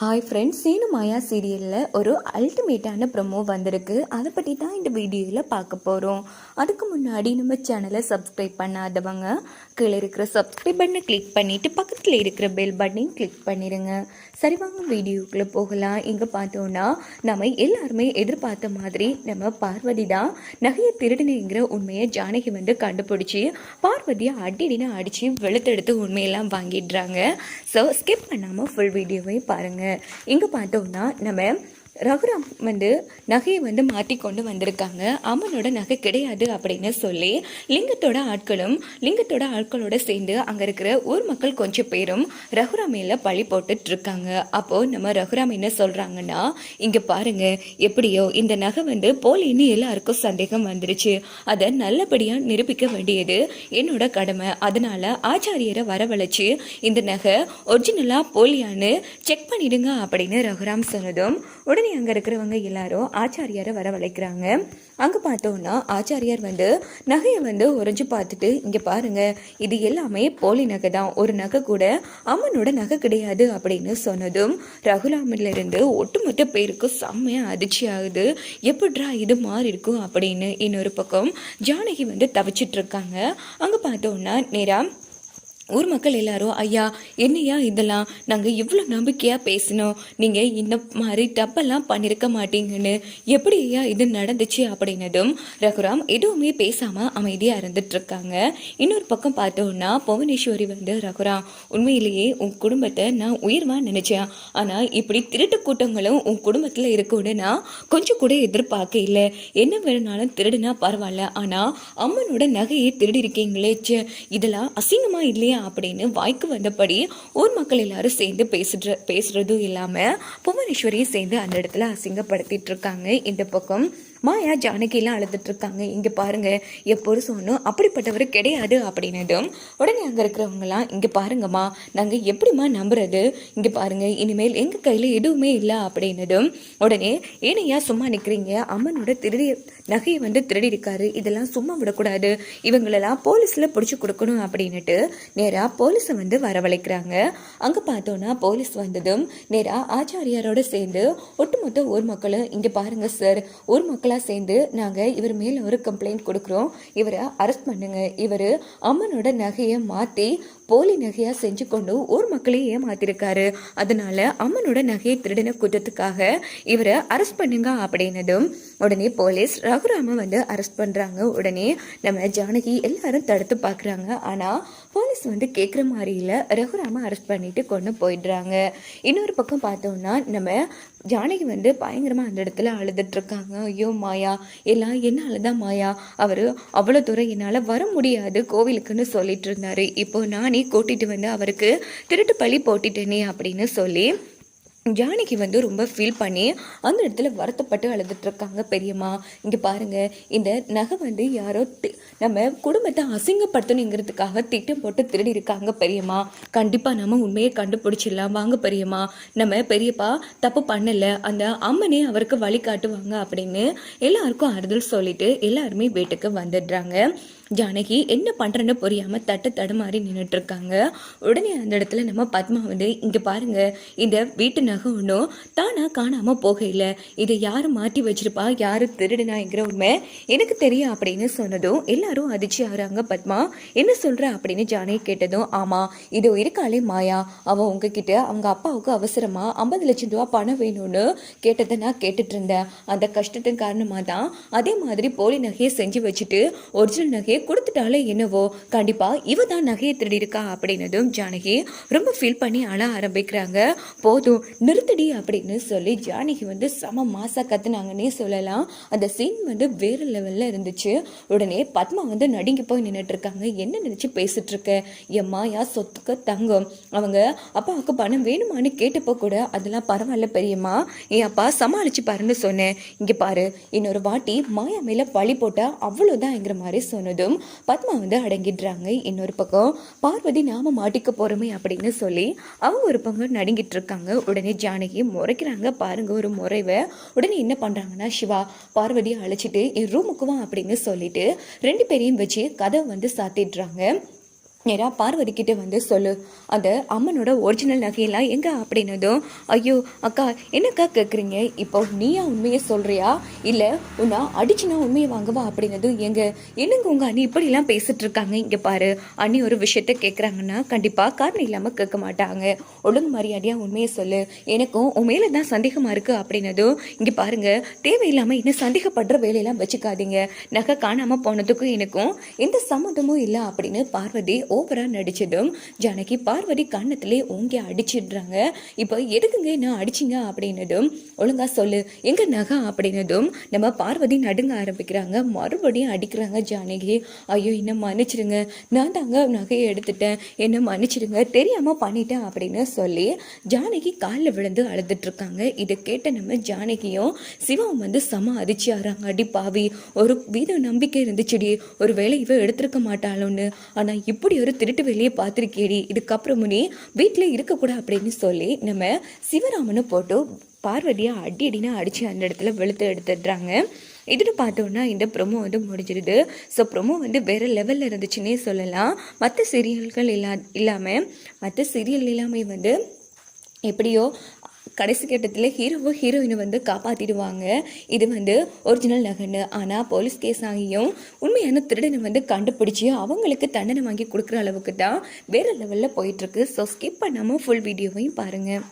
Hi friends Seenu மாயா சீரியலில் ஒரு அல்டிமேட்டான promo வந்திருக்கு. அதை பற்றி தான் இந்த வீடியோவில் பார்க்க போகிறோம் அதுக்கு முன்னாடி நம்ம சேனலை சப்ஸ்கிரைப் பண்ணாதவங்க கீழே இருக்கிற சப்ஸ்கிரைப் பட்டனை கிளிக் பண்ணிவிட்டு பக்கத்தில் இருக்கிற பெல் பட்டனையும் கிளிக் பண்ணிடுங்க சரி வாங்க வீடியோக்குள்ளே போகலாம். இங்கே பார்த்தோன்னா நம்ம எல்லாருமே எதிர்பார்த்த மாதிரி நம்ம பார்வதி தான் நகையை திருடினுங்கிற உண்மையை ஜானகி வந்து கண்டுபிடிச்சி பார்வதியை அடிடின்னு அடித்து வெளுத்தெடுத்து உண்மையெல்லாம் வாங்கிடுறாங்க. ஸோ ஸ்கிப் பண்ணாமல் ஃபுல் வீடியோவை பாருங்கள் எங்கே பார்த்தோம்னா நம்ம ரகுராம் வந்து நகையை வந்து மாற்றி கொண்டு வந்திருக்காங்க. அம்மனோட நகை கிடையாது அப்படின்னு சொல்லி லிங்கத்தோட ஆட்களும் லிங்கத்தோட ஆட்களோட சேர்ந்து அங்கே இருக்கிற ஊர் மக்கள் கொஞ்சம் பேரும் ரகுராமையில் பழி போட்டுட்டு இருக்காங்க அப்போ நம்ம ரகுராம் என்ன சொல்றாங்கன்னா இங்க பாருங்க எப்படியோ இந்த நகை வந்து போலின்னு எல்லாருக்கும் சந்தேகம் வந்துருச்சு. அதை நல்லபடியா நிரூபிக்க வேண்டியது என்னோட கடமை. அதனால ஆச்சாரியரை வரவழைச்சு இந்த நகை ஒரிஜினலா போலியான்னு செக் பண்ணிடுங்க அப்படின்னு ரகுராம் சொன்னதும் உடனே அங்கே இருக்கிறவங்க எல்லாரும் ஆச்சாரியாரை வரவழைக்கிறாங்க? அங்கே பார்த்தோன்னா ஆச்சாரியார் வந்து நகையை வந்து உறைஞ்சு பார்த்துட்டு இங்கே பாருங்க இது எல்லாமே போலி நகை தான். ஒரு நகை கூட அம்மனோட நகை கிடையாது அப்படின்னு சொன்னதும் ரகுலாமிலிருந்து ஒட்டுமொத்த பேருக்கு செம்மையாக அதிர்ச்சி ஆகுது. எப்படிரா இது மாறி இருக்கும் அப்படின்னு இன்னொரு பக்கம் ஜானகி வந்து தவிச்சிட்டு இருக்காங்க. அங்கே பார்த்தோன்னா நேராக ஊர் மக்கள் எல்லாரும் ஐயா என்னையா இதெல்லாம்? நாங்கள் இவ்வளோ நம்பிக்கையாக பேசினோம். நீங்கள் இந்த மாதிரி தப்பெல்லாம் பண்ணியிருக்க மாட்டீங்கன்னு. எப்படி ஐயா இது நடந்துச்சு? அப்படின்னதும் ரகுராம் எதுவுமே பேசாமல் அமைதியாக இருந்துட்டுருக்காங்க இன்னொரு பக்கம் பார்த்தோன்னா புவனேஸ்வரி வந்து ரகுராம் உண்மையிலேயே உன் குடும்பத்தை நான் உயிர்வாக நினச்சேன். ஆனால் இப்படி திருட்டு கூட்டங்களும் உன் குடும்பத்தில் இருக்கும்னு நான் கொஞ்சம் கூட எதிர்பார்க்க இல்லை. என்ன வேணுனாலும் திருடுனா பரவாயில்ல. ஆனால் அம்மனோட நகையை திருடி இருக்கீங்களே இதெல்லாம் அசிங்கமாக இல்லையா அப்படின்னு வாய்க்கு வந்தபடி ஊர் மக்கள் எல்லாரும் சேர்ந்து பேசுற பேசுறதும் இல்லாம புவனேஸ்வரியும் சேர்ந்து அந்த இடத்துல அசிங்கப்படுத்திட்டு இருக்காங்க. இந்த பக்கம் மாயா ஜானகிலாம் அழுதுட்டு இருக்காங்க பாருங்கள் பாருங்க எப்போது சொன்னோம் அப்படிப்பட்டவர் கிடையாது அப்படின்னதும் உடனே அங்கே இருக்கிறவங்கலாம் இங்கே பாருங்கம்மா நாங்கள் எப்படிம்மா நம்புறது? இங்கே பாருங்கள் இனிமேல் எங்கள் கையில் எதுவுமே இல்லை அப்படின்னதும் உடனே ஏனையா சும்மா நிற்கிறீங்க அம்மனோட திருடி நகையை வந்து திருடி இருக்காரு இதெல்லாம் சும்மா விடக்கூடாது. இவங்களெல்லாம் போலீஸில் பிடிச்சி கொடுக்கணும் அப்படின்னுட்டு நேராக போலீஸை வந்து வரவழைக்கிறாங்க. அங்கே பார்த்தோன்னா போலீஸ் வந்ததும் நேராக ஆச்சாரியாரோட சேர்ந்து ஒட்டுமொத்த ஊர் மக்களும் இங்கே பாருங்கள் சார் ஊர் மக்கள் சேர்ந்து நாங்கள் இவர் மேலே ஒரு கம்ப்ளைண்ட் கொடுக்குறோம். இவரை அரெஸ்ட் பண்ணுங்க. இவர் அம்மனோட நகையை மாற்றி போலி நகையாக செஞ்சு கொண்டு ஊர் மக்களையும் ஏமாத்திருக்காரு. அதனால அம்மனோட நகையை திருடின குற்றத்துக்காக இவரை அரெஸ்ட் பண்ணுங்க அப்படின்னதும் உடனே போலீஸ் ரகுராமை வந்து அரெஸ்ட் பண்ணுறாங்க உடனே நம்ம ஜானகி எல்லாரும் தடுத்து பார்க்குறாங்க ஆனால் போலீஸ் வந்து கேட்குற மாதிரி இல்லை. ரகுராம அரெஸ்ட் பண்ணிட்டு கொண்டு போயிடுறாங்க. இன்னொரு பக்கம் பார்த்தோம்னா நம்ம ஜானகி வந்து பயங்கரமாக அந்த இடத்துல அழுதுட்டுருக்காங்க ஐயோ மாயா எல்லாம் என்னால் தான் மாயா. அவர் அவ்வளோ தூரம் என்னால் வர முடியாது. கோவிலுக்குன்னு சொல்லிட்டு இருந்தார். இப்போ நானே கூட்டிகிட்டு வந்து அவருக்கு திருட்டு பழி போட்டுட்டேனே அப்படின்னு சொல்லி ஜானகி வந்து ரொம்ப ஃபீல் பண்ணி அந்த இடத்துல வருத்தப்பட்டு அழுதுட்ருக்காங்க பெரியம்மா இங்கே பாருங்கள் இந்த நகை வந்து யாரோ தி- நம்ம குடும்பத்தை அசிங்கப்படுத்தணுங்கிறதுக்காக திட்டம் போட்டு திருடி இருக்காங்க பெரியம்மா. கண்டிப்பாக நம்ம உண்மையை கண்டுபிடிச்சிடலாம். வாங்க பெரியம்மா நம்ம பெரியப்பா தப்பு பண்ணலை அந்த அம்மனே அவருக்கு வழி காட்டுவாங்க அப்படின்னு எல்லாருக்கும் ஆறுதல் சொல்லிட்டு எல்லாருமே வீட்டுக்கு வந்துடுறாங்க. ஜானகி என்ன பண்ணுறேன்னு புரியாமல் தட்டு தடுமாறி நின்றுட்டு இருக்காங்க உடனே அந்த இடத்துல நம்ம பத்மா வந்து இங்கே பாருங்கள் இந்த வீட்டு நகை ஒன்றும் தானாக காணாமல் போகையில. இதை யார் மாற்றி வச்சிருப்பா? யார் திருடுனாங்கிற உண்மை எனக்கு தெரியும் அப்படின்னு சொன்னதும் எல்லாரும் அதிர்ச்சி ஆகிறாங்க. பத்மா என்ன சொல்கிற அப்படின்னு ஜானகி கேட்டதும் ஆமாம் இதோ இருக்காளே மாயா. அவன் உங்ககிட்ட அவங்க அப்பாவுக்கு அவசரமாக ஐம்பது லட்சம் ரூபா பணம் வேணும்னு கேட்டதை நான் கேட்டுட்டு இருந்தேன் அந்த கஷ்டத்தின் காரணமாக தான் அதே மாதிரி போலி நகையை செஞ்சு வச்சுட்டு ஒரிஜினல் நகையை கொடுத்துட்டாலே என்னவோ? கண்டிப்பாக இவ தான் நகையை திருடி இருக்கா அப்படின்னதும் ஜானகி ரொம்ப ஃபீல் பண்ணி அழ ஆரம்பிக்கிறாங்க. போதும் நிறுத்தடி அப்படின்னு சொல்லி ஜானகி வந்து செம மாசா கத்துனாங்கன்னே சொல்லலாம். அந்த சீன் வந்து வேறு லெவலில் இருந்துச்சு. உடனே பத்மா வந்து நடுங்கி போய் நின்றுட்டுருக்காங்க என்ன நினச்சி பேசிகிட்ருக்க இருக்க என் மாயா சொத்துக்கு தங்கம். அவங்க அப்பாவுக்கு பணம் வேணுமான்னு கேட்டப்போ கூட அதெல்லாம் பரவாயில்ல பெரியம்மா. என் அப்பா சமாளிச்சு பாருன்னு சொன்னேன். இங்கே பாரு இன்னொரு வாட்டி மாயா மேலே பழி போட்டா அவ்வளவுதான்ங்கிற மாதிரி மட்டும் பத்மா வந்து அடங்கிடுறாங்க. இன்னொரு பக்கம் பார்வதி நாம மாட்டிக்க போறோமே அப்படின்னு சொல்லி அவங்க ஒரு பக்கம் நடுங்கிட்டு இருக்காங்க. உடனே ஜானகி முறைக்கிறாங்க. பாருங்க ஒரு முறைவை. உடனே என்ன பண்றாங்கன்னா சிவா பார்வதியை அழைச்சிட்டு என் ரூமுக்கு வா அப்படின்னு சொல்லிட்டு ரெண்டு பேரையும் வச்சு கதை வந்து சாத்திடுறாங்க. நேராக பார்வதி வந்து சொல்லு. அந்த அம்மனோட ஒரிஜினல் நகையெல்லாம் எங்கே அப்படின்னதும் ஐயோ அக்கா என்னக்கா கேட்குறீங்க இப்போ நீயா உண்மையை சொல்கிறியா இல்லை உன்னா அடிச்சுனா உண்மையை வாங்கவா? அப்படின்னதும் எங்க என்னங்க உங்கள் அண்ணி இப்படிலாம் பேசிட்டு இருக்காங்க? இங்கே பாரு அண்ணி ஒரு விஷயத்த கேட்குறாங்கன்னா கண்டிப்பாக காரணம் இல்லாமல் கேட்க மாட்டாங்க. ஒழுங்கு மரியாதையாக உண்மையை சொல்லு. எனக்கும் உன் மேலே தான் சந்தேகமாக இருக்கு. அப்படின்னதும் இங்கே பாருங்கள் தேவையில்லாமல் இன்னும் சந்தேகப்படுற வேலையெல்லாம் வச்சுக்காதீங்க. நகை காணாமல் போனதுக்கும் எனக்கும் எந்த சம்மந்தமும் இல்லை. அப்படின்னு பார்வதி ஓவராக நடிச்சிடும் ஜானகி பார்வதி கன்னத்திலே ஓங்கி அடிச்சிடுறாங்க. இப்போ எதுக்குங்க என்ன அடிச்சிங்க அப்படின்னதும் ஒழுங்காக சொல்லு எங்கள் நகை? அப்படின்னதும் நம்ம பார்வதி நடுங்க ஆரம்பிக்கிறாங்க. மறுபடியும் அடிக்கிறாங்க ஜானகி. ஐயோ என்ன மன்னிச்சிடுங்க. நான் தாங்க நகையை எடுத்துட்டேன். என்ன மன்னிச்சிடுங்க. தெரியாமல் பண்ணிட்டேன் அப்படின்னு சொல்லி ஜானகி காலில் விழுந்து அழுதுட்ருக்காங்க இதை கேட்ட நம்ம ஜானகியும் சிவம் வந்து சம அதிர்ச்சியாகிறாங்க அடி பாவி ஒரு வீத நம்பிக்கை இருந்துச்சுடி. ஒரு வேலை இவ எடுத்திருக்க மாட்டாளோன்னு. ஆனால் இப்படி ஒரு திருட்டு வெளியே பார்த்துருக்கேடி. இதுக்கப்புறமும் நீ வீட்டில் இருக்கக்கூடாது அப்படின்னு சொல்லி நம்ம சிவராமனை போட்டு பார்வதியை அடி அடினா அடித்து அந்த இடத்துல வெளுத்து எடுத்துடுறாங்க. இதுன்னு பார்த்தோன்னா இந்த ப்ரொமோ வந்து முடிஞ்சிருது ஸோ ப்ரொமோ வந்து வேறு லெவலில் இருந்துச்சுன்னே சொல்லலாம். மற்ற சீரியல்கள் இல்லா இல்லாமல் மற்ற சீரியல் இல்லாமல் வந்து எப்படியோ கடைசி கட்டத்தில் ஹீரோவோ ஹீரோயினை வந்து காப்பாற்றிடுவாங்க இது வந்து ஒரிஜினல் நகன்னு. ஆனால் போலீஸ் கேஸ் ஆகியும் உண்மையான திருடனை வந்து கண்டுபிடிச்சி அவங்களுக்கு தண்டனை வாங்கி கொடுக்குற அளவுக்கு தான் வேறு லெவலில் போயிட்டுருக்கு ஸோ ஸ்கிப் பண்ணாமல் ஃபுல் வீடியோவையும் பாருங்கள்